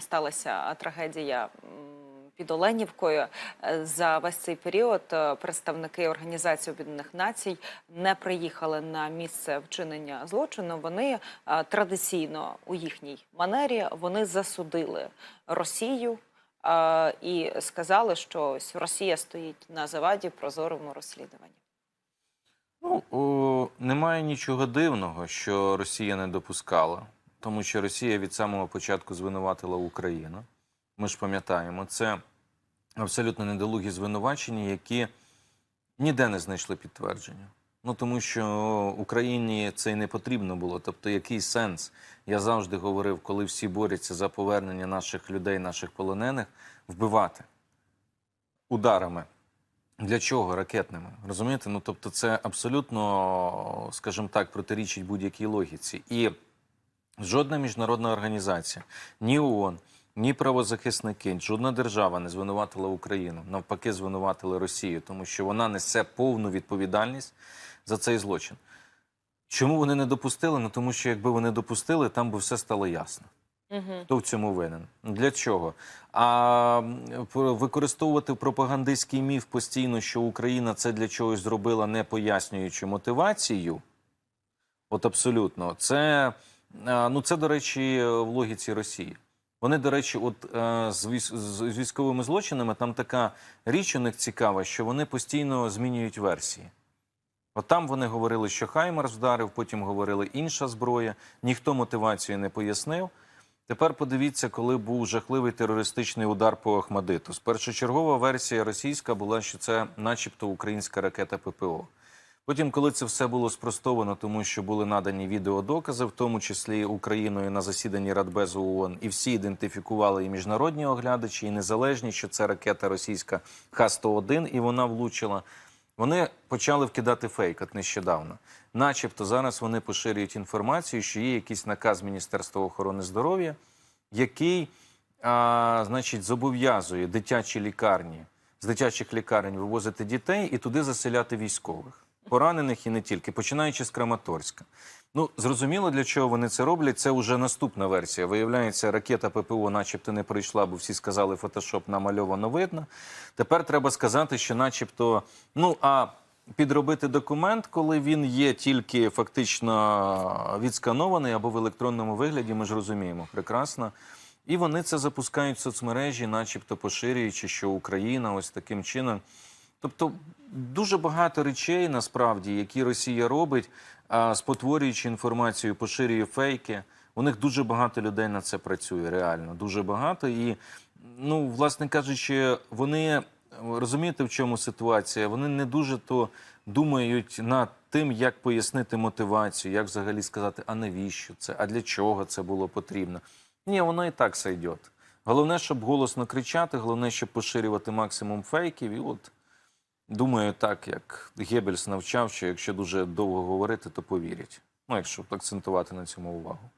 сталася трагедія під Оленівкою. Е, За весь цей період е, представники Організації Об'єднаних Націй не приїхали на місце вчинення злочину. Вони е, традиційно у їхній манері вони засудили Росію. І сказали, що ось Росія стоїть на заваді прозорому розслідуванні. Ну, о, немає нічого дивного, що Росія не допускала, тому що Росія від самого початку звинуватила Україну. Ми ж пам'ятаємо, це абсолютно недолугі звинувачення, які ніде не знайшли підтвердження. Ну тому що Україні це й не потрібно було. Тобто, який сенс? Я завжди говорив, коли всі борються за повернення наших людей, наших полонених, вбивати ударами. Для чого ракетними? Розумієте? Ну тобто, це абсолютно, скажімо так, протирічить будь-якій логіці. І жодна міжнародна організація, ні ООН, ні правозахисники, жодна держава не звинуватила Україну. Навпаки, звинуватили Росію, тому що вона несе повну відповідальність за цей злочин. Чому вони не допустили? Ну тому що якби вони допустили, там би все стало ясно. Угу. Хто в цьому винен? Для чого? А використовувати пропагандистський міф постійно, що Україна це для чогось зробила, не пояснюючи мотивацію. От абсолютно, це ну це, до речі, в логіці Росії. Вони, до речі, от е, з військовими злочинами там така річ у них цікава, що вони постійно змінюють версії. От там вони говорили, що Хаймарс вдарив, потім говорили інша зброя. Ніхто мотивацію не пояснив. Тепер подивіться, коли був жахливий терористичний удар по Ахмадиту. Першочергова версія російська була, що це, начебто, українська ракета ППО. Потім, коли це все було спростовано, тому що були надані відеодокази, в тому числі Україною на засіданні Радбезу ООН, і всі ідентифікували і міжнародні оглядачі, і незалежні, що це ракета російська Х-101, і вона влучила. Вони почали вкидати фейк от нещодавно. Начебто зараз вони поширюють інформацію, що є якийсь наказ Міністерства охорони здоров'я, який, а, значить, зобов'язує дитячі лікарні з дитячих лікарень вивозити дітей і туди заселяти військових, поранених і не тільки, починаючи з Краматорська. Ну, зрозуміло, для чого вони це роблять. Це вже наступна версія. Виявляється, ракета ППО, начебто, не прийшла, бо всі сказали, фотошоп намальовано видно. Тепер треба сказати, що, начебто, ну а підробити документ, коли він є тільки фактично відсканований або в електронному вигляді, ми ж розуміємо прекрасно. І вони це запускають в соцмережі, начебто поширюючи, що Україна ось таким чином. Тобто дуже багато речей насправді, які Росія робить, спотворюючи інформацію, поширює фейки. У них дуже багато людей на це працює, реально дуже багато. І ну, власне кажучи, вони розумієте, в чому ситуація? Вони не дуже то думають над тим, як пояснити мотивацію, як взагалі сказати, а навіщо це, а для чого це було потрібно. Ні, воно і так сойде. Головне, щоб голосно кричати, головне, щоб поширювати максимум фейків. І от думаю, так як Геббельс навчав, що якщо дуже довго говорити, то повірять. Ну, якщо акцентувати на цьому увагу.